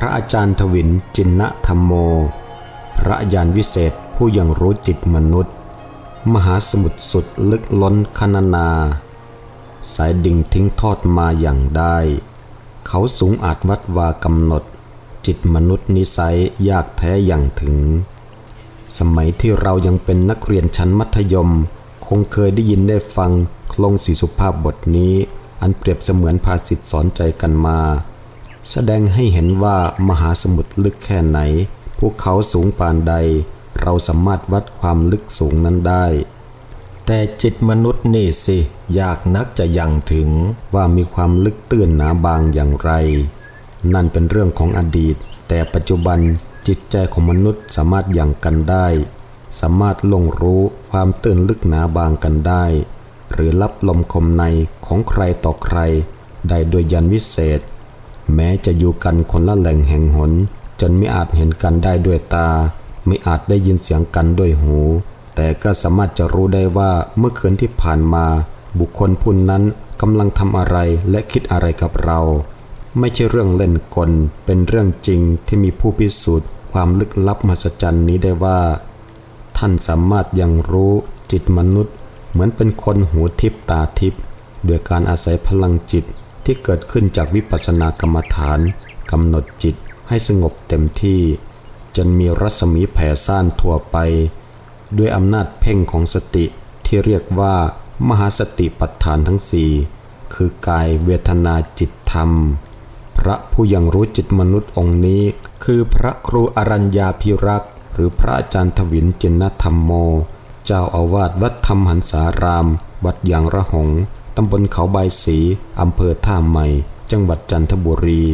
พระอาจารย์ทวินจินนธรรมโม พระยานวิเศษผู้ยังรู้จิตมนุษย์ มหาสมุทรสุดลึกล้นคณนา สายดิ่งทิ้งทอดมาอย่างได้ เขาสูงอาจวัดวากำหนด จิตมนุษย์นิสัยยากแท้อย่างถึง สมัยที่เรายังเป็นนักเรียนชั้นมัธยม คงเคยได้ยินได้ฟังโคลงสีสุภาพบทนี้ อันเปรียบเสมือนภาษิตสอนใจกันมา แสดงให้เห็นว่ามหาสมุทรลึกแค่ไหนภูเขาสูงปานใด เราสามารถวัดความลึกสูงนั้นได้ แต่จิตมนุษย์นี่สิ ยากนักจะยังถึงว่ามีความลึกตื้นหนาบางอย่างไร นั่นเป็นเรื่องของอดีต แต่ปัจจุบันจิตใจของมนุษย์สามารถยังกันได้ สามารถลงรู้ความตื้นลึกหนาบางกันได้ หรือรับลมคมในของใครต่อใคร ได้โดยยันวิเศษ แม้จะอยู่กันคนละแหล่งแห่งหน จนไม่อาจเห็นกันได้ด้วยตา ไม่อาจได้ยินเสียงกันด้วยหู แต่ก็สามารถจะรู้ได้ว่าเมื่อคืนที่ผ่านมา บุคคลผู้นั้นกำลังทำอะไรและคิดอะไรกับเรา ไม่ใช่เรื่องเล่นกล เป็นเรื่องจริงที่มีผู้พิสูจน์ความลึกลับมหัศจรรย์นี้ได้ว่า ท่านสามารถยังรู้จิตมนุษย์ เหมือนเป็นคนหูทิพตาทิพด้วยการอาศัยพลังจิต ที่เกิดขึ้นจากวิปัสสนากรรมฐานกำหนดจิตให้สงบเต็มที่ จนมีรัศมีแผ่ซ่านทั่วไป ด้วยอำนาจเพ่งของสติที่เรียกว่า มหาสติปัฏฐานทั้งสี่คือกายเวทนาจิตธรรม พระผู้ยังรู้จิตมนุษย์องค์นี้ คือพระครูอรัญญาภิรักษ์หรือพระอาจารย์ทวินจินนธรรมโม เจ้าอาวาสวัดธรรมหันสาราม วัดยางระหง ตำบลเขาใบสีอำเภอท่าใหม่ จังหวัดจันทบุรี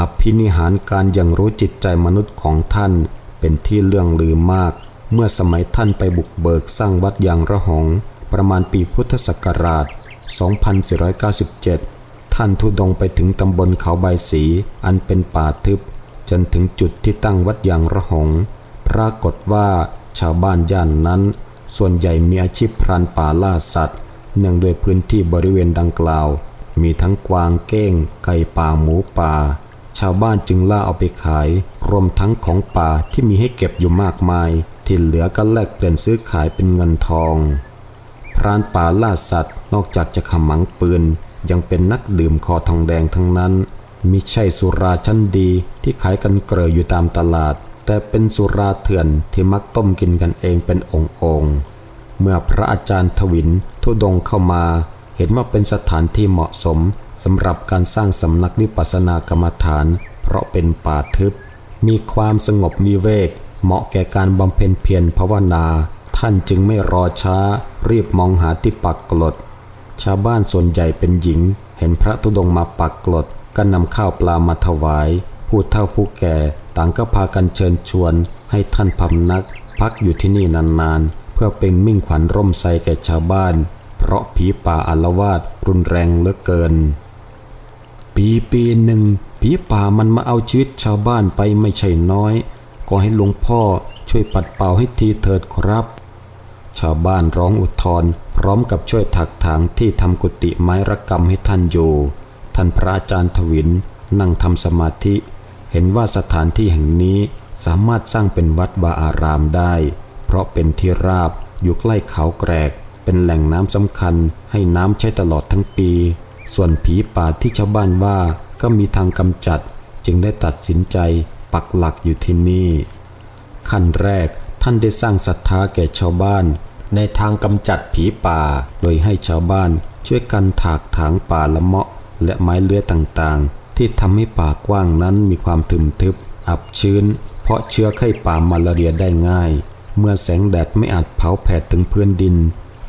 อภินิหารการยังรู้จิตใจมนุษย์ของท่าน เป็นที่เลื่องลือมาก เมื่อสมัยท่านไปบุกเบิกสร้างวัดยางระหงประมาณปีพุทธศักราช 2497 ท่านทุดงไปถึงตำบลเขาใบสีอันเป็นป่าทึบ จนถึงจุดที่ตั้งวัดยางระหงปรากฏว่าชาวบ้านย่านนั้น ส่วนใหญ่มีอาชีพพรานป่าล่าสัตว์ เนื่องด้วยพื้นที่บริเวณดังกล่าว มีทั้งกวางเก้ง ไก่ป่าหมูป่า ชาวบ้านจึงล่าเอาไปขาย รวมทั้งของป่าที่มีให้เก็บอยู่มากมาย ที่เหลือก็แลกเปลี่ยนซื้อขายเป็นเงินทอง พรานป่าล่าสัตว์ นอกจากจะขมังปืน ยังเป็นนักดื่มคอทองแดงทั้งนั้นมิใช่สุราชั้นดีที่ขายกันเกลออยู่ตามตลาด แต่เป็นสุราเถื่อนที่มักต้มกินกันเองเป็นองค์องค์เมื่อพระอาจารย์ทวิน ทุดงเข้ามาเห็นว่าเป็นสถานที่เหมาะสมสำหรับการสร้างสำนักวิปัสสนากรรมฐาน เพราะเป็นป่าทึบ มีความสงบมีเวก เหมาะแก่การบำเพ็ญเพียรภาวนา ท่านจึงไม่รอช้า รีบมองหาที่ปักกลด ชาวบ้านส่วนใหญ่เป็นหญิง เห็นพระธุดงมาปักกลดก็นำข้าวปลามาถวาย ผู้เฒ่าผู้แก่ ต่างก็พากันเชิญชวน ให้ท่านพำนัก พักอยู่ที่นี่นานๆ พื่อเป็นมิ่งขวัญร่มไทรแก่ชาวบ้าน เพราะผีป่าอาลวาดรุนแรงเหลือเกิน ปีปีหนึ่งผีป่ามันมาเอาชีวิตชาวบ้านไปไม่ใช่น้อยก็ให้หลวงพ่อช่วยปัดเป่าให้ทีเถิดครับ ชาวบ้านร้องอุทธรพร้อมกับช่วยถักถางที่ทำกุฏิไม้ระกำให้ท่านอยู่ ท่านพระอาจารย์ทวินนั่งทำสมาธิ เห็นว่าสถานที่แห่งนี้สามารถสร้างเป็นวัดวาอารามได้ เพราะเป็นที่ราบอยู่ใกล้เขาแกรก เป็นแหล่งน้ำสำคัญให้น้ำใช้ตลอดทั้งปี ส่วนผีป่าที่ชาวบ้านว่าก็มีทางกำจัด จึงได้ตัดสินใจปักหลักอยู่ที่นี่ ขั้นแรกท่านได้สร้างศรัทธาแก่ชาวบ้าน ในทางกำจัดผีป่า โดยให้ชาวบ้านช่วยกันถากถางป่าละเมาะ และไม้เลื้อยต่างๆ ที่ทำให้ป่ากว้างนั้นมีความทึมทึบ อับชื้น เพราะเชื้อไข้ป่ามาลาเรียได้ง่าย เมื่อแสงแดดไม่อาจเผาแผดถึงพื้นดิน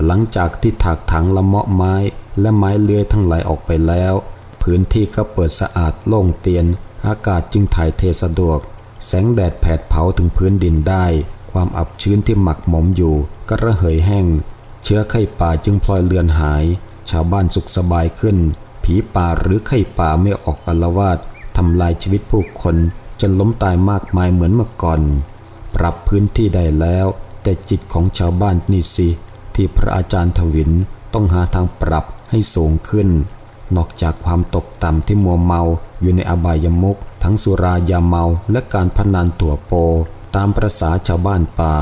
หลังจากที่ถากถางละเมาะไม้ และไม้เลื้อยทั้งหลายออกไปแล้ว พื้นที่ก็เปิดสะอาดโล่งเตียน อากาศจึงถ่ายเทสะดวก แสงแดดแผดเผาถึงพื้นดินได้ ความอับชื้นที่หมักหมมอยู่ ก็ระเหยแห้ง เชื้อไข้ป่าจึงพลอยเลือนหาย ชาวบ้านสุขสบายขึ้น ผีป่าหรือไข้ป่าไม่ออกอลวาดทำลายชีวิตผู้คนจนล้มตายมากมายเหมือนเมื่อก่อน ปรับพื้นที่ได้แล้ว แต่จิตของชาวบ้านนี่สิ ที่พระอาจารย์ทวินต้องหาทางปรับให้สูงขึ้น นอกจากความตกต่ำที่มัวเมาอยู่ในอบายมุกทั้งสุรายาเมาและการพนันตัวโป ตามประษาชาวบ้านป่า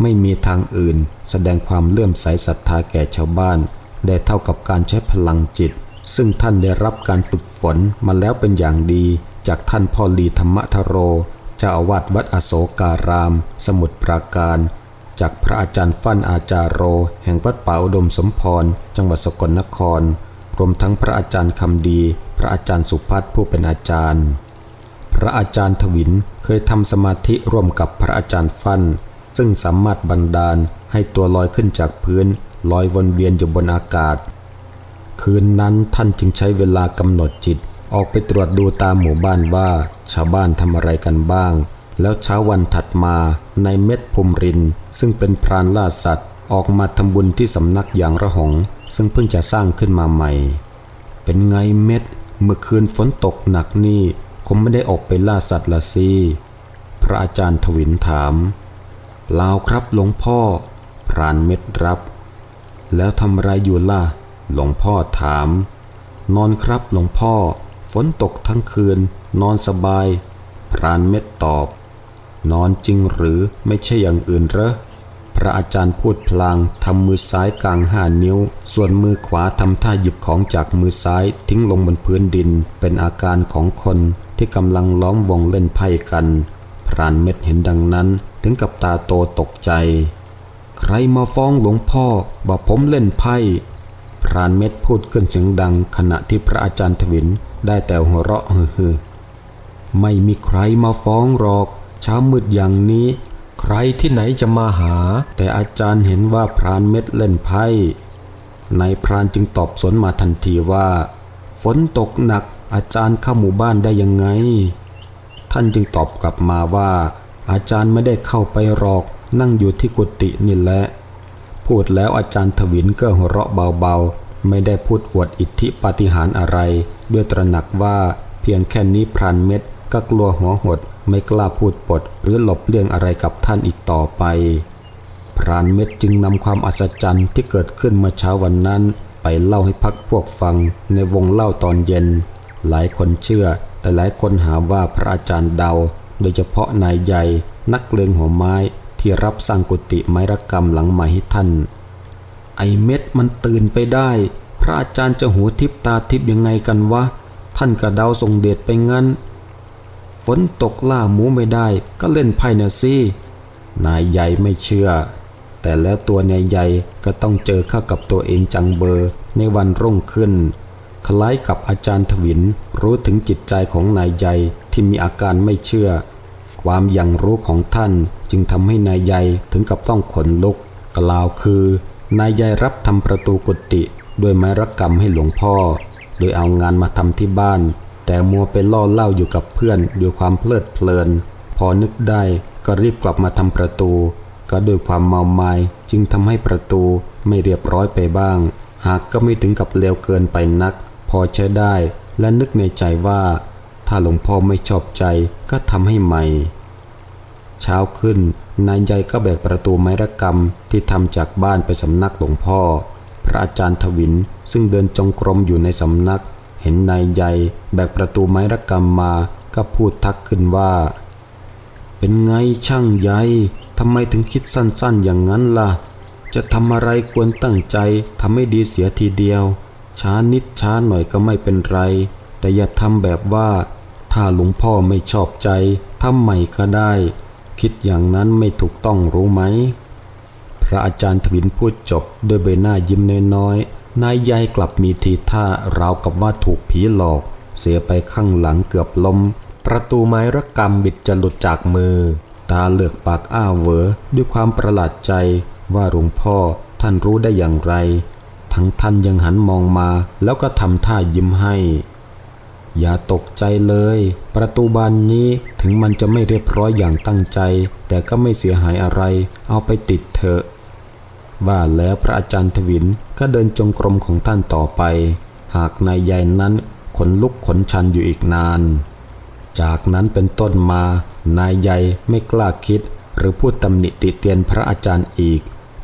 ไม่มีทางอื่น แสดงความเลื่อมใสศรัทธาแก่ชาวบ้าน ได้เท่ากับการใช้พลังจิต ซึ่งท่านได้รับการฝึกฝนมาแล้วเป็นอย่างดี จากท่านพ่อลีธรรมทโร จ้าอาวาสวัดอโศการาม สมุทรปราการ จากพระอาจารย์ฟั่นอาจารโร แห่งวัดป่าอุดมสมพร จังหวัดสกลนคร รวมทั้งพระอาจารย์คำดี พระอาจารย์สุพัฒน์ผู้เป็นอาจารย์ พระอาจารย์ถวินเคยทำสมาธิร่วมกับพระอาจารย์ฟั่น ซึ่งสามารถบันดาลให้ตัวลอยขึ้นจากพื้น ลอยวนเวียนอยู่บนอากาศ คืนนั้นท่านจึงใช้เวลากำหนดจิต ออกไปตรวจดูตามหมู่บ้านว่าชาวบ้านทำอะไรกันบ้าง แล้วเช้าวันถัดมาในเม็ดภูมิริน ซึ่งเป็นพรานล่าสัตว์ ออกมาทำบุญที่สำนักอย่างระหงซึ่งเพิ่งจะสร้างขึ้นมาใหม่ เป็นไงเม็ด เมื่อคืนฝนตกหนักนี่คงไม่ได้ออกไปล่าสัตว์ละสิพระอาจารย์ถวินถามล่าครับหลวงพ่อ พรานเม็ดรับ แล้วทำไรอยู่ล่ะ หลวงพ่อถาม นอนครับหลวงพ่อ ฝนตกทั้งคืน นอนสบาย พรานเม็ดตอบ นอนจริงหรือไม่ใช่อย่างอื่นเหรอพระอาจารย์พูดพลางทำมือซ้ายกลางห้านิ้ว ส่วนมือขวาทำท่าหยิบของจากมือซ้ายทิ้งลงบนพื้นดิน เป็นอาการของคนที่กำลังล้อมวงเล่นไพ่กัน พรานเม็ดเห็นดังนั้น ถึงกับตาโตตกใจ ใครมาฟ้องหลวงพ่อบอกผมเล่นไพ่ พรานเม็ดพูดขึ้นเสียงดังขณะที่พระอาจารย์ถวิน ได้แต่หัวเราะฮือไม่มีใครมาฟ้องหรอกเช้ามืดอย่างนี้ ใครที่ไหนจะมาหา แต่อาจารย์เห็นว่าพรานเม็ดเล่นไพ่นายพรานจึงตอบสวนมาทันทีว่า ฝนตกหนักอาจารย์เข้าหมู่บ้านได้ยังไง ท่านจึงตอบกลับมาว่า อาจารย์ไม่ได้เข้าไปหรอก นั่งอยู่ที่กุฏินี่แหละ พูดแล้วอาจารย์ถวินก็หัวเราะเบาๆ ไม่ได้พูดอวดอิทธิปาฏิหาริย์อะไร ด้วยตระหนักว่าเพียงแค่นี้พรานเม็ดก็กลัวหัวหดไม่กล้าพูดปดหรือหลบเลี่ยงอะไรกับท่านอีกต่อไป พรานเม็ดจึงนำความอัศจรรย์ที่เกิดขึ้นเมื่อเช้าวันนั้น ไปเล่าให้พักพวกฟังในวงเล่าตอนเย็น หลายคนเชื่อ แต่หลายคนหาว่าพระอาจารย์เดา โดยเฉพาะนายใหญ่ นักเลงหัวไม้ที่รับสร้างกุฏิไม้ระกรรมหลังใหม่ให้ท่าน ไอเม็ดมันตื่นไปได้ พระอาจารย์จะหูทิพตาทิพยังไงกันวะ ท่านกระเดาส่งเดชไปงั้น ฝนตกล่าหมูไม่ได้ก็เล่นไพ่น่ะสินายใหญ่ไม่เชื่อ แต่แล้วตัวนายใหญ่ก็ต้องเจอข้ากับตัวเองจังเบอร์ในวันรุ่งขึ้น คล้ายกับอาจารย์ถวินรู้ถึงจิตใจของนายใหญ่ที่มีอาการไม่เชื่อ ความย่างรู้ของท่านจึงทำให้นายใหญ่ถึงกับต้องขนลุก กล่าวคือนายใหญ่รับทำประตูกุฏิ ด้วยไม้ระกำให้หลวงพ่อ โดยเอางานมาทำที่บ้าน แต่มัวไปล่อเล่าอยู่กับเพื่อนด้วยความเพลิดเพลิน พอนึกได้ก็รีบกลับมาทำประตู ก็ด้วยความเมาไมา้จึงทำให้ประตูไม่เรียบร้อยไปบ้าง หากก็ไม่ถึงกับเลวเกินไปนัก พอใช้ได้และนึกในใจว่า ถ้าหลวงพ่อไม่ชอบใจก็ทำให้ใหม่ เช้าขึ้นนายใหญ่ก็แบกประตูไม้ระกรรมที่ทำจากบ้านไปสำนักหลวงพ่อ พระอาจารย์ทวินซึ่งเดินจงกรมอยู่ในสำนัก เห็นนายใหญ่แบกประตูไม้ระกรรมมาก็พูดทักขึ้นว่า เป็นไงช่างใหญ่ทำไมถึงคิดสั้นๆอย่างนั้นล่ะ จะทำอะไรควรตั้งใจทำให้ดีเสียทีเดียว ช้านิดช้าหน่อยก็ไม่เป็นไร แต่อย่าทำแบบว่า ถ้าหลวงพ่อไม่ชอบใจทำใหม่ก็ได้ คิดอย่างนั้นไม่ถูกต้องรู้ไหม พระอาจารย์ทวินพูดจบด้วยใบหน้ายิ้มน้อยๆนายใหญ่กลับมีทีท่าราวกับว่าถูกผีหลอก เสียไปข้างหลังเกือบล้มประตูไม้ระกำบิดจะหลุดจากมือ ตาเหลือกปากอ้าเหวอด้วยความประหลาดใจว่าหลวงพ่อท่านรู้ได้อย่างไร ทั้งท่านยังหันมองมาแล้วก็ทำท่ายิ้มให้ อย่าตกใจเลย ประตูบานนี้ถึงมันจะไม่เรียบร้อยอย่างตั้งใจ แต่ก็ไม่เสียหายอะไร เอาไปติดเถอะ ว่าแล้วพระอาจารย์ทวินก็เดินจงกรมของท่านต่อไป หากนายใหญ่นั้นขนลุกขนชันอยู่อีกนาน จากนั้นเป็นต้นมานายใหญ่ไม่กล้าคิด หรือพูดตำหนิติเตียนพระอาจารย์อีก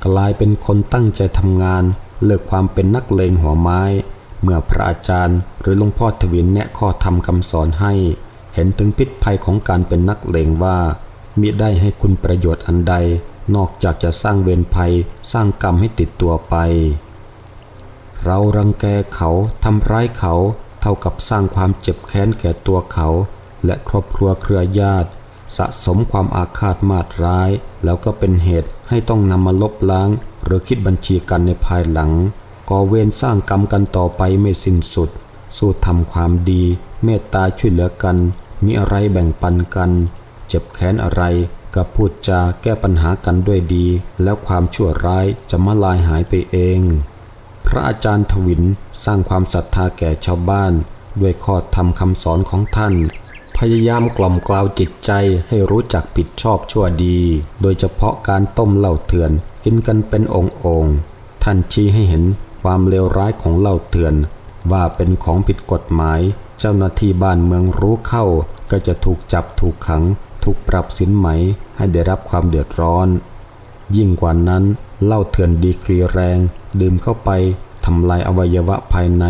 กลายเป็นคนตั้งใจทำงาน เลิกความเป็นนักเลงหัวไม้ เมื่อพระอาจารย์หรือหลวงพ่อทวินแนะข้อธรรมคำสอนให้ เห็นถึงพิษภัยของการเป็นนักเลงว่ามิได้ให้คุณประโยชน์อันใด นอกจากจะสร้างเวรภัยสร้างกรรมให้ติดตัวไป เรารังแกเขาทำร้ายเขาเท่ากับสร้างความเจ็บแค้นแก่ตัวเขา และครอบครัวเครือญาติ สะสมความอาฆาตมาตร้าย แล้วก็เป็นเหตุให้ต้องนำมาลบล้าง หรือคิดบัญชีกันในภายหลังก่อเวรสร้างกรรมกันต่อไปไม่สิ้นสุด สู้ทำความดี เมตตาช่วยเหลือกัน มีอะไรแบ่งปันกัน เจ็บแค้นอะไร ก็พูดจาแก้ปัญหากันด้วยดี แล้วความชั่วร้ายจะมาลายหายไปเอง พระอาจารย์ทวินสร้างความศรัทธาแก่ชาวบ้าน ด้วยข้อธรรมคำสอนของท่าน พยายามกล่อมกล่าวจิตใจให้รู้จักผิดชอบชั่วดี โดยเฉพาะการต้มเหล้าเถื่อน กินกันเป็นองค์องค์ท่านชี้ให้เห็นความเลวร้ายของเหล้าเถื่อน ว่าเป็นของผิดกฎหมาย เจ้าหน้าที่บ้านเมืองรู้เข้าก็จะถูกจับถูกขัง ถูกปรับสินไหมให้ได้รับความเดือดร้อน ยิ่งกว่านั้นเหล้าเถื่อนดีกรีแรง ดื่มเข้าไปทำลายอวัยวะภายใน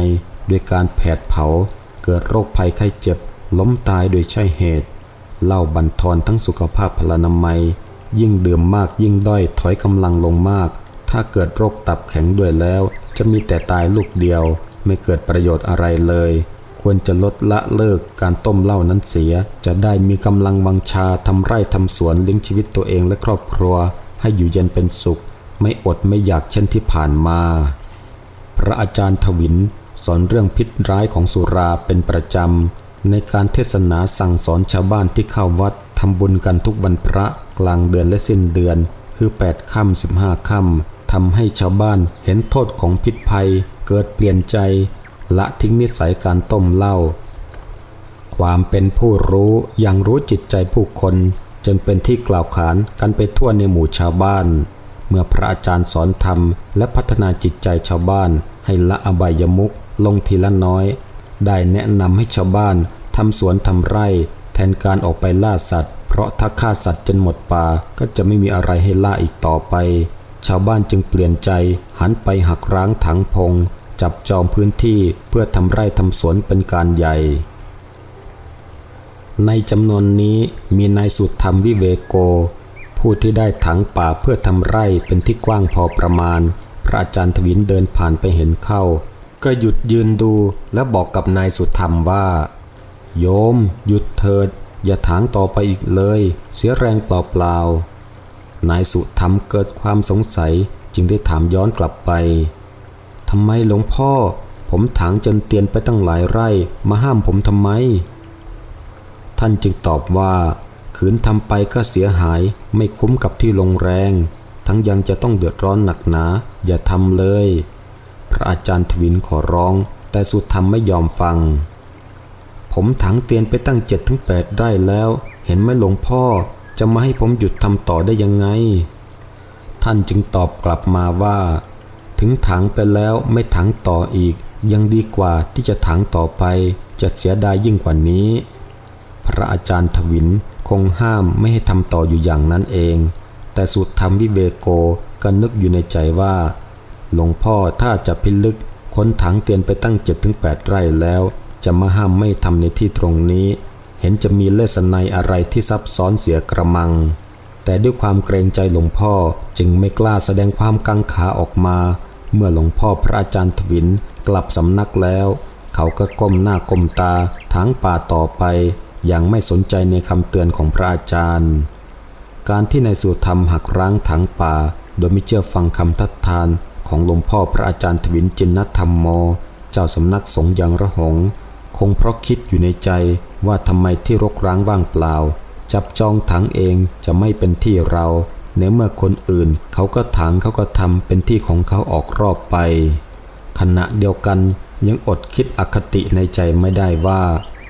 ด้วยการแผดเผา เกิดโรคภัยไข้เจ็บ ล้มตายโดยใช่เหตุเหล้าบั่นทอนทั้งสุขภาพพลานามัย ยิ่งดื่มมากยิ่งด้อยถอยกำลังลงมาก ถ้าเกิดโรคตับแข็งด้วยแล้ว จะมีแต่ตายลูกเดียว ไม่เกิดประโยชน์อะไรเลย ควรจะลดละเลิกการต้มเหล้านั้นเสีย จะได้มีกำลังวังชาทำไร่ทำสวนเลี้ยงชีวิตตัวเองและครอบครัว ให้อยู่เย็นเป็นสุข ไม่อดไม่อยากเช่นที่ผ่านมา พระอาจารย์ทวินสอนเรื่องพิษร้ายของสุราเป็นประจำ ในการเทศนาสั่งสอนชาวบ้านที่เข้าวัดทำบุญกันทุกวันพระกลางเดือนและสิ้นเดือน คือ 8 ค่ำสิบห้าค่ำทำให้ชาวบ้านเห็นโทษของพิษภัย เกิดเปลี่ยนใจ ละทิ้งนิสัยการต้มเหล้าความเป็นผู้รู้ย่างรู้จิตใจผู้คนจนเป็นที่กล่าวขานกันไปทั่วในหมู่ชาวบ้าน เมื่อพระอาจารย์สอนธรรม และพัฒนาจิตใจชาวบ้าน ให้ละอบายมุขลงทีละน้อย ได้แนะนำให้ชาวบ้านทำสวนทำไร่ แทนการออกไปล่าสัตว์ เพราะถ้าฆ่าสัตว์จนหมดป่าก็จะไม่มีอะไรให้ล่าอีกต่อไป ชาวบ้านจึงเปลี่ยนใจหันไปหักร้างถังพง จับจองพื้นที่เพื่อทำไร่ทำสวนเป็นการใหญ่ ในจำนวนนี้มีนายสุธรรมวิเวโก ผู้ที่ได้ถังป่าเพื่อทำไร่เป็นที่กว้างพอประมาณ พระอาจารย์ทวินเดินผ่านไปเห็นเข้า ก็หยุดยืนดูและบอกกับนายสุธรรมว่า โยม หยุดเถิด อย่าถางต่อไปอีกเลย เสียแรงเปล่าๆนายสุธรรมเกิดความสงสัยจึงได้ถามย้อนกลับไป ทำไมหลวงพ่อ ผมถางจนเตียนไปตั้งหลายไร่ มาห้ามผมทำไม ท่านจึงตอบว่าขืนทำไปก็เสียหายไม่คุ้มกับที่ลงแรง ทั้งยังจะต้องเดือดร้อนหนักหนา อย่าทำเลย พระอาจารย์ทวินขอร้อง แต่สุธรรมไม่ยอมฟัง ผมถังเตียนไปตั้งเจ็ดถึงแปดได้แล้ว เห็นไหมหลวงพ่อจะมาให้ผมหยุดทำต่อได้ยังไง ท่านจึงตอบกลับมาว่า ถึงถังไปแล้วไม่ถังต่ออีก ยังดีกว่าที่จะถังต่อไป จะเสียดายยิ่งกว่านี้ พระอาจารย์ทวินคงห้ามไม่ให้ทำต่ออยู่อย่างนั้นเอง แต่สุดธรรมวิเวโกก็นึกอยู่ในใจว่า หลวงพ่อถ้าจะพิลึกค้นถังเตียนไปตั้งเจ็ดถึงแปดไร่แล้ว จะมาห้ามไม่ทำในที่ตรงนี้ เห็นจะมีเลสนัยอะไรที่ซับซ้อนเสียกระมังแต่ด้วยความเกรงใจหลวงพ่อจึงไม่กล้าแสดงความกังขาออกมา เมื่อหลวงพ่อพระอาจารย์ทวินกลับสำนักแล้ว เขาก็ก้มหน้าก้มตาทางป่าต่อไปอย่างไม่สนใจในคำเตือนของพระอาจารย์ การที่นายสุธรรมหักร้างถังป่า โดยไม่เชื่อฟังคำทัดทานของหลวงพ่อพระอาจารย์ทวินจินนธรรมโม เจ้าสำนักสงฆ์ยังระหง คงเพราะคิดอยู่ในใจว่าทำไมที่รกร้างว่างเปล่า จับจองถังเองจะไม่เป็นที่เรา ในเมื่อคนอื่นเขาก็ถังเขาก็ทำเป็นที่ของเขาออกรอบไป ขณะเดียวกันยังอดคิดอคติในใจไม่ได้ว่า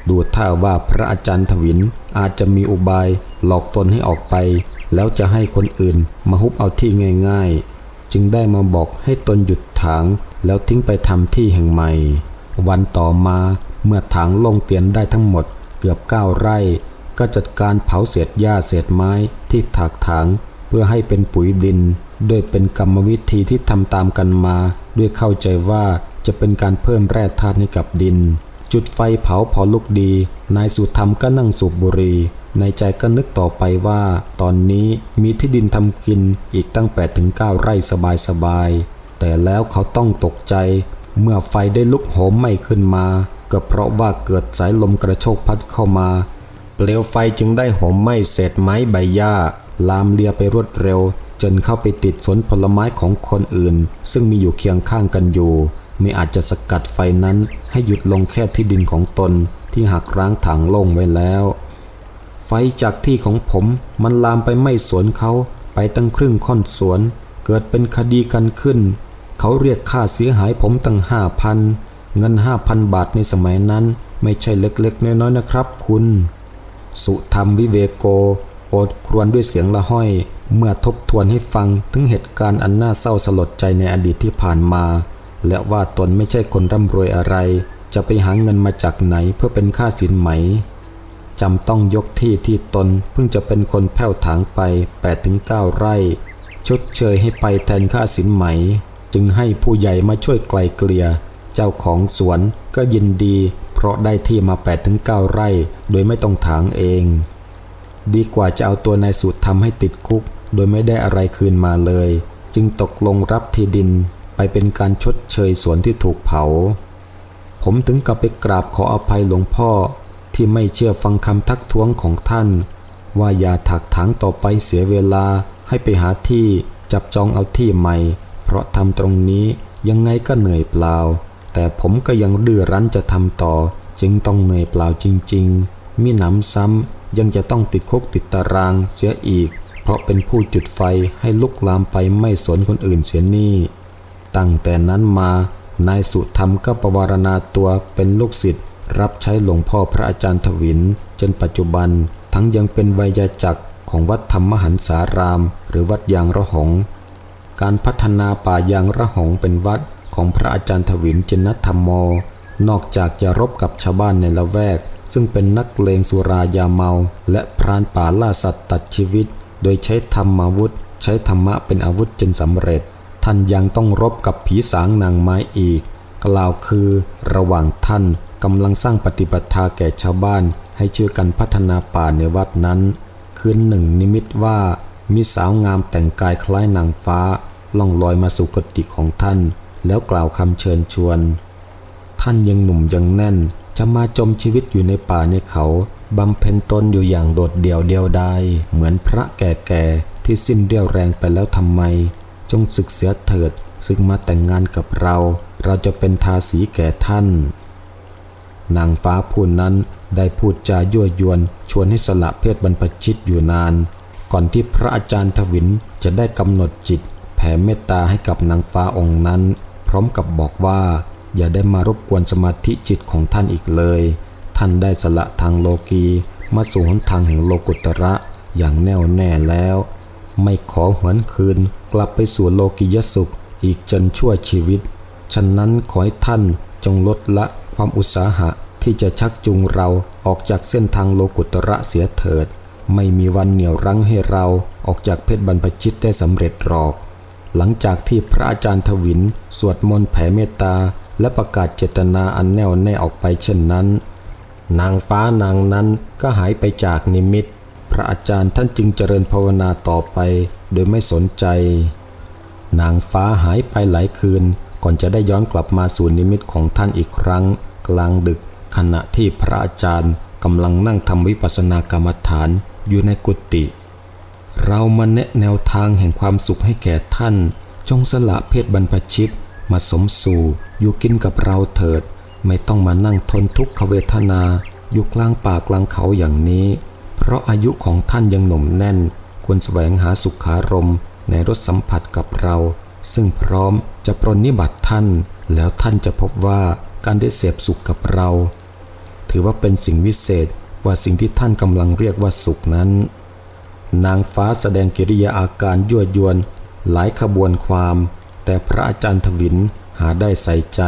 ดูท่าว่าพระอาจารย์ทวินอาจจะมีอุบายหลอกตนให้ออกไป แล้วจะให้คนอื่นมาฮุบเอาที่ง่าย ๆ จึงได้มาบอกให้ตนหยุดถางแล้วทิ้งไปทำที่แห่งใหม่ วันต่อมาเมื่อถางลงเตียนได้ทั้งหมดเกือบเก้าไร่ ก็จัดการเผาเศษหญ้าเศษไม้ที่ถากถาง พื่อให้เป็นปุ๋ยดิน โดยเป็นกรรมวิธีที่ทำตามกันมา ด้วยเข้าใจว่าจะเป็นการเพิ่มแร่ธาตุให้กับดิน จุดไฟเผาพอลุกดี นายสุธรรมก็นั่งสูบบุหรี่ในใจก็นึกต่อไปว่า ตอนนี้มีที่ดินทำกินอีกตั้ง8ถึง9ไร่สบายๆแต่แล้วเขาต้องตกใจ เมื่อไฟได้ลุกโหมไหม้ขึ้นมา ก็เพราะว่าเกิดสายลมกระโชกพัดเข้ามา เปลวไฟจึงได้โหมไหม้เศษไม้ใบหญ้า ลามเลียไปรวดเร็ว จนเข้าไปติดสนผลไม้ของคนอื่น ซึ่งมีอยู่เคียงข้างกันอยู่ไม่อาจจะสกัดไฟนั้นให้หยุดลงแค่ที่ดินของตนที่หักร้างถางโล่งไว้แล้ว ไฟจากที่ของผมมันลามไปไม้สวนเขาไปตั้งครึ่งค่อนสวน เกิดเป็นคดีกันขึ้น เขาเรียกค่าเสียหายผมตั้งห้าพันเงินห้าพันบาทในสมัยนั้น ไม่ใช่เล็กๆน้อยๆนะครับคุณ สุธรรมวิเวโก โอดครวญด้วยเสียงละห้อย เมื่อทบทวนให้ฟังถึงเหตุการณ์อันน่าเศร้าสลดใจในอดีตที่ผ่านมา และว่าตนไม่ใช่คนร่ำรวยอะไร จะไปหาเงินมาจากไหนเพื่อเป็นค่าสินไหมจำต้องยกที่ที่ตนเพิ่งจะเป็นคนแผ่วถางไป 8-9 ไร่ ชดเชยให้ไปแทนค่าสินไหม จึงให้ผู้ใหญ่มาช่วยไกลเกลี่ย เจ้าของสวนก็ยินดี เพราะได้ที่มา 8-9 ไร่ โดยไม่ต้องถางเอง ดีกว่าจะเอาตัวนายสุดทำให้ติดคุก โดยไม่ได้อะไรคืนมาเลย จึงตกลงรับที่ดินไปเป็นการชดเชยสวนที่ถูกเผา ผมถึงกับไปกราบขออภัยหลวงพ่อที่ไม่เชื่อฟังคำทักท้วงของท่าน ว่าอย่าถักถางต่อไปเสียเวลาให้ไปหาที่จับจองเอาที่ใหม่ เพราะทำตรงนี้ยังไงก็เหนื่อยเปล่า แต่ผมก็ยังดื้อรั้นจะทำต่อ จึงต้องเหนื่อยเปล่าจริง ๆ มีหนำซ้ำ ยังจะต้องติดคุกติดตารางเสียอีก เพราะเป็นผู้จุดไฟให้ลุกลามไปไม่สนคนอื่นเสียนี่ ตั้งแต่นั้นมานายสุธรรมก็ประวารณาตัวเป็นลูกศิษย์รับใช้หลวงพ่อพระอาจารย์ถวิน จนปัจจุบัน ทั้งยังเป็นไวยาจักรของวัดธรรมหันสาราม หรือวัดยางระหง การพัฒนาป่ายางระหงเป็นวัดของพระอาจารย์ถวินจินนธรรมโม นอกจากจะรบกับชาวบ้านในละแวก ซึ่งเป็นนักเลงสุรายาเมา และพรานป่าล่าสัตว์ตัดชีวิต โดยใช้ธรรมาวุธ ใช้ธรรมะเป็นอาวุธจนสำเร็จ ท่านยังต้องรบกับผีสางนางไม้อีก กล่าวคือ ระหว่างท่านกำลังสร้างปฏิปทาแก่ชาวบ้าน ให้ช่วยกันพัฒนาป่าในวัดนั้น คืนหนึ่งนิมิตว่ามีสาวงามแต่งกายคล้ายนางฟ้า ล่องลอยมาสู่กุฏิของท่าน แล้วกล่าวคำเชิญชวน ท่านยังหนุ่มยังแน่น จะมาจมชีวิตอยู่ในป่าในเขาบำเพ็ญตนอยู่อย่างโดดเดี่ยวเดียวดายเหมือนพระแก่ๆที่สิ้นเรี่ยวแรงไปแล้วทำไม จงศึกเสียเถิดซึ่งมาแต่งงานกับเรา เราจะเป็นทาสีแก่ท่าน นางฟ้าผู้นั้นได้พูดจายั่วยวน ชวนให้สละเพศบรรพชิตอยู่นาน ก่อนที่พระอาจารย์ทวินจะได้กำหนดจิต แผ่เมตตาให้กับนางฟ้าองค์นั้น พร้อมกับบอกว่า อย่าได้มารบกวนสมาธิจิตของท่านอีกเลย ท่านได้สละทางโลกีมาสู่หนทางแห่งโลกุตระอย่างแน่วแน่แล้ว ไม่ขอหวนคืนกลับไปสู่โลกิยสุขอีกจนชั่วชีวิต ฉะนั้นขอให้ท่านจงลดละความอุตสาหะที่จะชักจูงเราออกจากเส้นทางโลกุตระเสียเถิด ไม่มีวันเหนี่ยวรั้งให้เราออกจากเพชรบรรพชิตได้สำเร็จหรอก หลังจากที่พระอาจารย์ทวิน สวดมนต์แผ่เมตตา และประกาศเจตนาอันแน่วแน่ออกไปเช่นนั้น นางฟ้านางนั้นก็หายไปจากนิมิต พระอาจารย์ท่านจึงเจริญภาวนาต่อไป โดยไม่สนใจ นางฟ้าหายไปหลายคืน ก่อนจะได้ย้อนกลับมาสู่นิมิตของท่านอีกครั้ง กลางดึก ขณะที่พระอาจารย์กำลังนั่งทำวิปัสสนากรรมฐานอยู่ในกุฏิเรามาแนะแนวทางแห่งความสุขให้แก่ท่าน จงสละเพศบรรพชิต มาสมสู่อยู่กินกับเราเถิด ไม่ต้องมานั่งทนทุกขเวทนาอยู่กลางป่ากลางเขาอย่างนี้ เพราะอายุของท่านยังหนุ่มแน่น ควรแสวงหาสุขารมณ์ในรสสัมผัสกับเรา ซึ่งพร้อมจะปรนนิบัติท่าน แล้วท่านจะพบว่าการได้เสพสุขกับเรา ถือว่าเป็นสิ่งวิเศษว่าสิ่งที่ท่านกำลังเรียกว่าสุขนั้น นางฟ้าแสดงกิริยาอาการยั่วยวน หลายขบวนความ แต่พระอาจารย์ทวินหาได้ใส่ใจ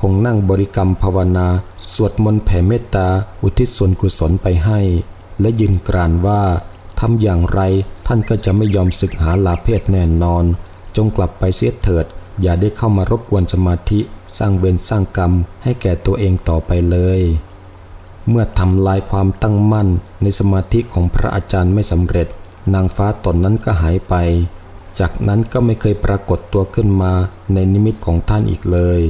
คงนั่งบริกรรมภาวนา สวดมนต์แผ่เมตตา อุทิศส่วนกุศลไปให้ และยืนกรานว่าทำอย่างไรท่านก็จะไม่ยอมศึกหาลาเพศแน่นอน จงกลับไปเสียเถิด อย่าได้เข้ามารบกวนสมาธิสร้างเวรสร้างกรรมให้แก่ตัวเองต่อไปเลย เมื่อทำลายความตั้งมั่นในสมาธิของพระอาจารย์ไม่สำเร็จ นางฟ้าตนนั้นก็หายไป จากนั้นก็ไม่เคยปรากฏตัวขึ้นมาในนิมิตของท่านอีกเลย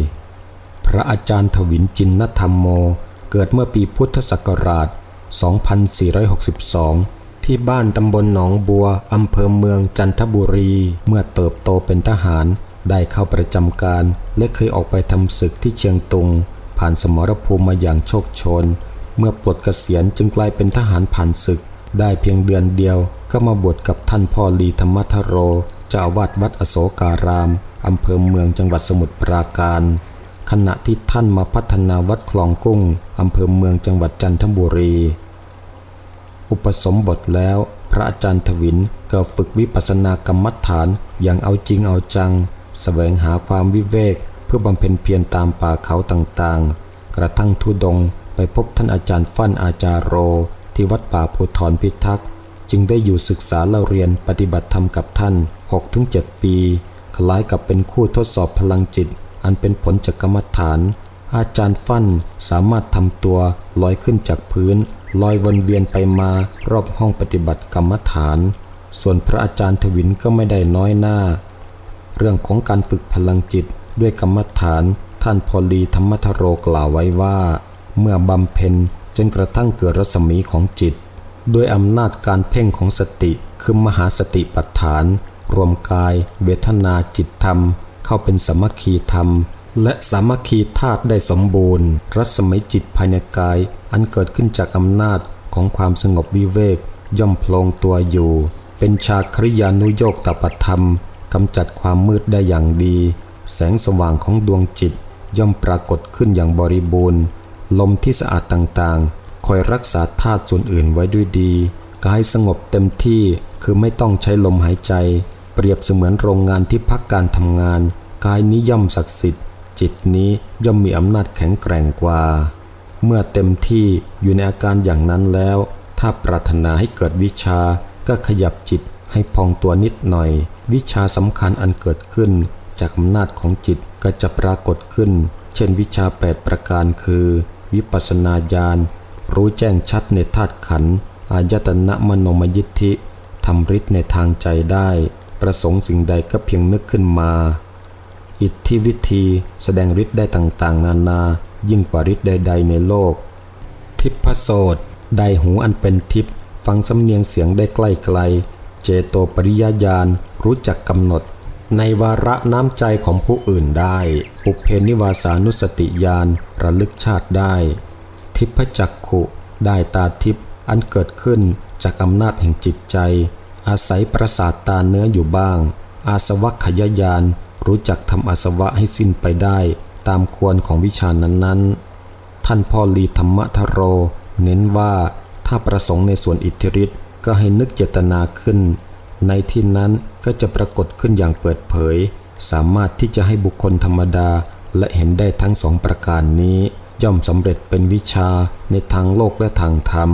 พระอาจารย์ถวินจินนธรรมโม เกิดเมื่อปีพุทธศักราช 2462 ที่บ้านตำบลหนองบัวอำเภอเมืองจันทบุรี เมื่อเติบโตเป็นทหาร ได้เข้าประจำการ และเคยออกไปทำศึกที่เชียงตุง ผ่านสมรภูมิมาอย่างโชคชน เมื่อปลดเกษียณจึงกลายเป็นทหารผ่านศึก ได้เพียงเดือนเดียวก็มาบวชกับท่านพ่อลีธรรมทโร เจ้าวาสวัดอโศการาม อำเภอเมืองจังหวัดสมุทรปราการ ขณะที่ท่านมาพัฒนาวัดคลองกุ้ง อำเภอเมืองจังหวัดจันทบุรี อุปสมบทแล้ว พระอาจารย์ถวินก็ฝึกวิปัสสนากรรมฐานอย่างเอาจริงเอาจังแสวงหาความวิเวก เพื่อบำเพ็ญเพียรตามป่าเขาต่างๆ กระทั่งทุดงไปพบท่านอาจารย์ฟั่นอาจารโร ที่วัดป่าภูทรพิทักษ์ จึงได้อยู่ศึกษาเล่าเรียนปฏิบัติธรรมกับท่าน 6-7 ปี คล้ายกับเป็นคู่ทดสอบพลังจิต อันเป็นผลจากกรรมฐาน อาจารย์ฟั่นสามารถทำตัวลอยขึ้นจากพื้น ลอยวนเวียนไปมารอบห้องปฏิบัติกรรมฐาน ส่วนพระอาจารย์ทวินก็ไม่ได้น้อยหน้า เรื่องของการฝึกพลังจิตด้วยกรรมฐานท่านพอลีธรรมทโรกล่าวไว้ว่า เมื่อบำเพ็ญจนกระทั่งเกิดรัศมีของจิตด้วยอำนาจการเพ่งของสติคือมหาสติปัฏฐาน รวมกาย เวทนาจิตธรรม เข้าเป็นสามัคคีธรรม และสามัคคีธาตุได้สมบูรณ์ รัศมีจิตภายในกาย อันเกิดขึ้นจากอำนาจของความสงบวิเวก ย่อมโพลงตัวอยู่ เป็นชาคริยานุโยกตปธรรมกำจัดความมืดได้อย่างดี แสงสว่างของดวงจิต ย่อมปรากฏขึ้นอย่างบริบูรณ์ ลมที่สะอาดต่างๆ คอยรักษาธาตุส่วนอื่นไว้ด้วยดีกายสงบเต็มที่คือไม่ต้องใช้ลมหายใจ เปรียบเสมือนโรงงานที่พักการทำงาน กายนี้ย่อมศักดิ์สิทธิ์ จิตนี้ย่อมมีอำนาจแข็งแกร่งกว่า เมื่อเต็มที่อยู่ในอาการอย่างนั้นแล้ว ถ้าปรารถนาให้เกิดวิชา ก็ขยับจิตให้พองตัวนิดหน่อย วิชาสำคัญอันเกิดขึ้น จากอำนาจของจิตก็จะปรากฏขึ้น เช่นวิชา 8 ประการคือ วิปัสสนาญาณรู้แจ้งชัดในธาตุขันธ์อายตนะมโนมยิทธิทำฤทธิ์ในทางใจได้ ประสงค์สิ่งใดก็เพียงนึกขึ้นมา อิทธิวิธีแสดงฤทธิ์ได้ต่างๆ นานายิ่งกว่าฤทธิ์ใด ๆ ในโลก ทิพโสตได้หูอันเป็นทิพฟังสำเนียงเสียงได้ใกล้ไกล เจโตปริยญาณรู้จักกำหนด ในวาระน้ำใจของผู้อื่นได้ ปุเพนิวาสานุสติญาณระลึกชาติได้ ทิพจักขุ ได้ตาทิพอันเกิดขึ้นจากอำนาจแห่งจิตใจ อาศัยประสาทตาเนื้ออยู่บ้าง อาสวัคยญาณรู้จักทำอาสวะให้สิ้นไปได้ตามควรของวิชานั้นๆ ท่านพ่อลีธรรมทโร เน้นว่าถ้าประสงค์ในส่วนอิทธิฤทธิ์ก็ให้นึกเจตนาขึ้น ในที่นั้นก็จะปรากฏขึ้นอย่างเปิดเผย สามารถที่จะให้บุคคลธรรมดา และเห็นได้ทั้งสองประการนี้ ย่อมสำเร็จเป็นวิชาในทางโลกและทางธรรม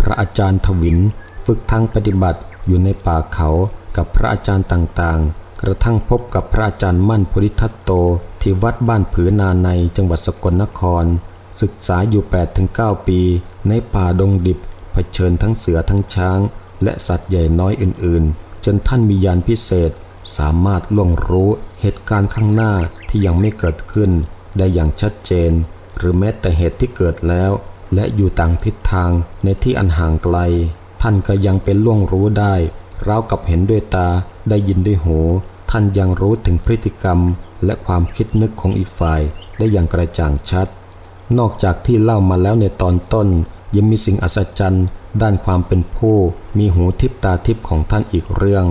พระอาจารย์ทวิน ฝึกทางปฏิบัติอยู่ในป่าเขากับพระอาจารย์ต่างๆ กระทั่งพบกับพระอาจารย์มั่นภูริทัตโต ที่วัดบ้านผือนาในจังหวัดสกลนคร ศึกษาอยู่ 8-9 ปี ในป่าดงดิบเผชิญทั้งเสือทั้งช้าง และสัตว์ใหญ่น้อยอื่นๆ จนท่านมียานพิเศษ สามารถล่วงรู้เหตุการณ์ข้างหน้าที่ยังไม่เกิดขึ้น ได้อย่างชัดเจน หรือแม้แต่เหตุที่เกิดแล้ว และอยู่ต่างทิศทางในที่อันห่างไกล ท่านก็ยังเป็นล่วงรู้ได้ราวกับเห็นด้วยตาได้ยินด้วยหู ท่านยังรู้ถึงพฤติกรรม และความคิดนึกของอีกฝ่ายได้อย่างกระจ่างชัด นอกจากที่เล่ามาแล้วในตอนต้น ยังมีสิ่งอัศจรรย์ ด้านความเป็นผู้ มีหูทิพตาทิพของท่านอีกเรื่อง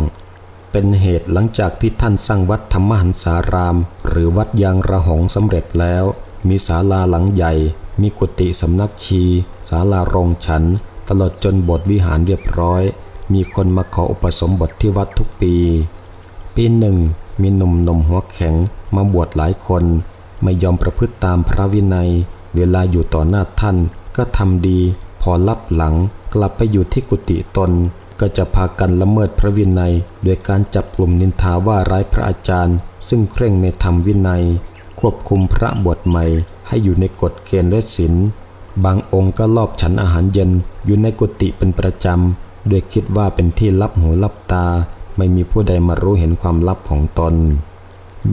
เป็นเหตุหลังจากที่ท่านสร้างวัดธรรมหันสาราม หรือวัดยางระหงสำเร็จแล้ว มีศาลาหลังใหญ่ มีกุฏิสำนักชีศาลาโรงฉัน ตลอดจนบสถ์วิหารเรียบร้อย มีคนมาขออุปสมบทที่วัดทุกปี ปีหนึ่ง มีหนุ่มนมหัวแข็งมาบวชหลายคน ไม่ยอมประพฤติตามพระวินัย เวลาอยู่ต่อหน้าท่านก็ทำดี พอรับหลังกลับไปอยู่ที่กุฏิตน ก็จะพากันละเมิดพระวินัย โดยการจับกลุ่มนินทาว่าร้ายพระอาจารย์ ซึ่งเคร่งในธรรมวินัย ควบคุมพระบทใหม่ให้อยู่ในกฎเกณฑ์และศีลบางองค์ก็ลอบฉันอาหารเย็น อยู่ในกุฏิเป็นประจำโดยคิดว่าเป็นที่ลับหูลับตา ไม่มีผู้ใดมารู้เห็นความลับของตน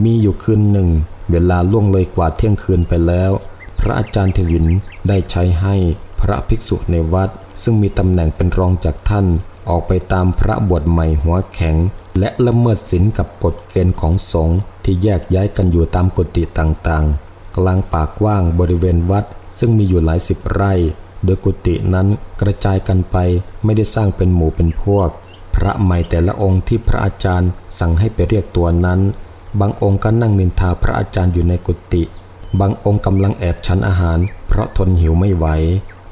มีอยู่คืนหนึ่ง เวลาล่วงเลยกว่าเที่ยงคืนไปแล้ว พระอาจารย์เทวินได้ใช้ให้พระภิกษุในวัด ซึ่งมีตำแหน่งเป็นรองจากท่าน ออกไปตามพระบวชใหม่หัวแข็ง และละเมิดศีลกับกฎเกณฑ์ของสงฆ์ที่แยกย้ายกันอยู่ตามกุฏิต่างๆ กลางป่ากว้างบริเวณวัดซึ่งมีอยู่หลายสิบไร่ โดยกุฏินั้นกระจายกันไปไม่ได้สร้างเป็นหมู่เป็นพวก พระใหม่แต่ละองค์ที่พระอาจารย์สั่งให้ไปเรียกตัวนั้น บางองค์ก็นั่งนินทาพระอาจารย์อยู่ในกุฏิบางองค์กำลังแอบฉันอาหาร เพราะทนหิวไม่ไหว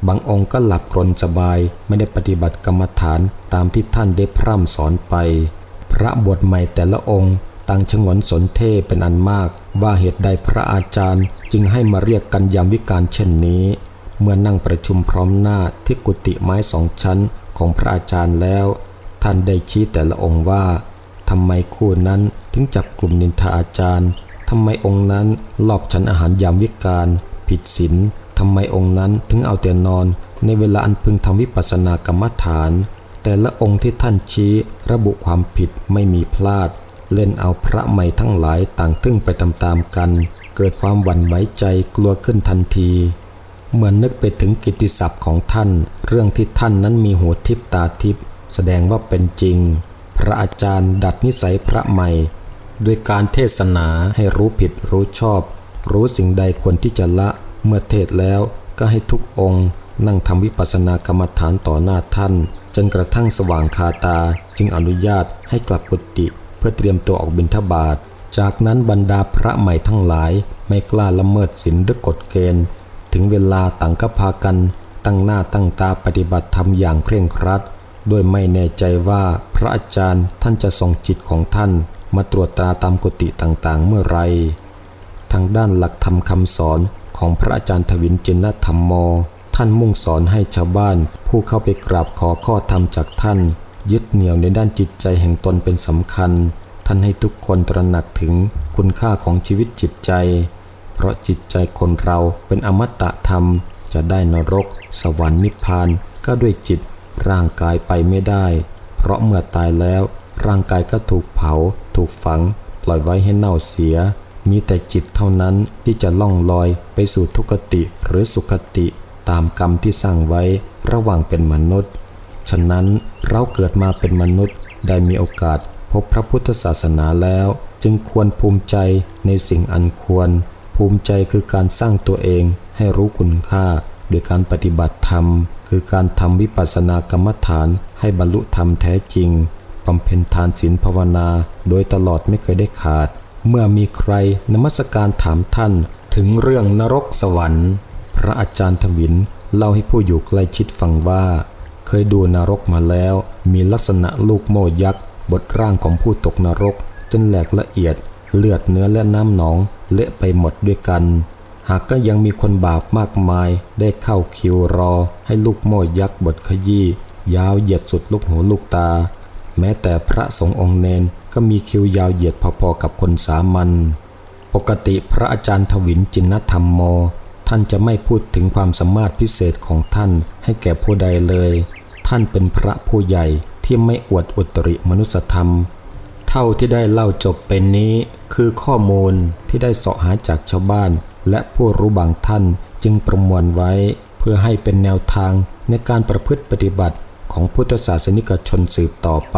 บางองค์ก็หลับกรนสบายไม่ได้ปฏิบัติกรรมฐานตามที่ท่านได้พร่ำสอนไป พระบวชใหม่แต่ละองค์ต่างชงนสนเทเป็นอันมาก ว่าเหตุใดพระอาจารย์จึงให้มาเรียกกันยามวิการเช่นนี้ เมื่อนั่งประชุมพร้อมหน้าที่กุฏิไม้สองชั้นของพระอาจารย์แล้ว ท่านได้ชี้แต่ละองค์ว่าทำไมคู่นั้นถึงจับกลุ่มนินทาอาจารย์ทำไมองค์นั้นลอบฉันอาหารยามวิการผิดศีลทำไมองค์นั้นถึงเอาแต่นอน ในเวลาอันพึงทำวิปัสสนากรรมฐาน แต่ละองค์ที่ท่านชี้ระบุความผิดไม่มีพลาด เล่นเอาพระใหม่ทั้งหลายต่างทึ่งไปตามๆกัน เกิดความหวั่นไหวใจกลัวขึ้นทันที เมื่อนนึกไปถึงกิตติศัพท์ของท่าน เรื่องที่ท่านนั้นมีหูทิพตาทิพแสดงว่าเป็นจริง พระอาจารย์ดัดนิสัยพระใหม่ ด้วยการเทศนาให้รู้ผิดรู้ชอบ รู้สิ่งใดควรที่จะละ เมื่อเทศแล้วก็ให้ทุกองค์นั่งทำวิปัสสนากรรมฐานต่อหน้าท่าน จนกระทั่งสว่างคาตา จึงอนุญาตให้กลับกุฏิเพื่อเตรียมตัวออกบิณฑบาต จากนั้นบรรดาพระใหม่ทั้งหลายไม่กล้าละเมิดศีลหรือกฎเกณฑ์ ถึงเวลาต่างก็พากันตั้งหน้าตั้งตาปฏิบัติธรรมอย่างเคร่งครัดโดยไม่แน่ใจว่าพระอาจารย์ท่านจะส่งจิตของท่านมาตรวจตราตามกุฏิต่างๆ เมื่อไร ทางด้านหลักธรรมคำสอนของพระอาจารย์ทวินจินธรรมโม ท่านมุ่งสอนให้ชาวบ้าน ผู้เข้าไปกราบขอข้อธรรมจากท่าน ยึดเหนี่ยวในด้านจิตใจแห่งตนเป็นสำคัญ ท่านให้ทุกคนตระหนักถึงคุณค่าของชีวิตจิตใจ ราะจิตใจคนเราเป็นอมตะธรรม จะได้นรก สวรรค์นิพพานก็ด้วยจิต ร่างกายไปไม่ได้ เพราะเมื่อตายแล้ว ร่างกายก็ถูกเผา ถูกฝัง ปล่อยไว้ให้เน่าเสีย มีแต่จิตเท่านั้นที่จะล่องลอยไปสู่ทุกติหรือสุขติตามกรรมที่สร้างไว้ระหว่างเป็นมนุษย์ ฉะนั้นเราเกิดมาเป็นมนุษย์ได้มีโอกาสพบพระพุทธศาสนาแล้ว จึงควรภูมิใจในสิ่งอันควร ภูมิใจคือการสร้างตัวเองให้รู้คุณค่า โดยการปฏิบัติธรรม คือการทำวิปัสสนากรรมฐานให้บรรลุธรรมแท้จริงบำเพ็ญทานศีลภาวนา โดยตลอดไม่เคยได้ขาด เมื่อมีใครนมัสการถามท่านถึงเรื่องนรกสวรรค์ พระอาจารย์ทวินเล่าให้ผู้อยู่ใกล้ชิดฟังว่า เคยดูนรกมาแล้ว มีลักษณะลูกโมยักษ์บทร่างของผู้ตกนรก จนแหลกละเอียด เลือดเนื้อและน้ำหนองเละไปหมดด้วยกัน หากก็ยังมีคนบาปมากมายได้เข้าคิวรอ ให้ลูกโม่ยักษ์บทขยี้ยาวเหยียดสุดลูกหูลูกตา แม้แต่พระสงฆ์องค์เนนก็มีคิวยาวเหยียดพอๆกับคนสามัญปกติพระอาจารย์ทวินจินธรรมโม ท่านจะไม่พูดถึงความสามารถพิเศษของท่านให้แก่ผู้ใดเลย ท่านเป็นพระผู้ใหญ่ที่ไม่อวดอุตริมนุสธรรม เท่าที่ได้เล่าจบเป็นนี้ คือข้อมูลที่ได้เสาะหาจากชาวบ้าน และผู้รู้บางท่านจึงประมวลไว้ เพื่อให้เป็นแนวทางในการประพฤติปฏิบัติของพุทธศาสนิกชนสืบต่อไป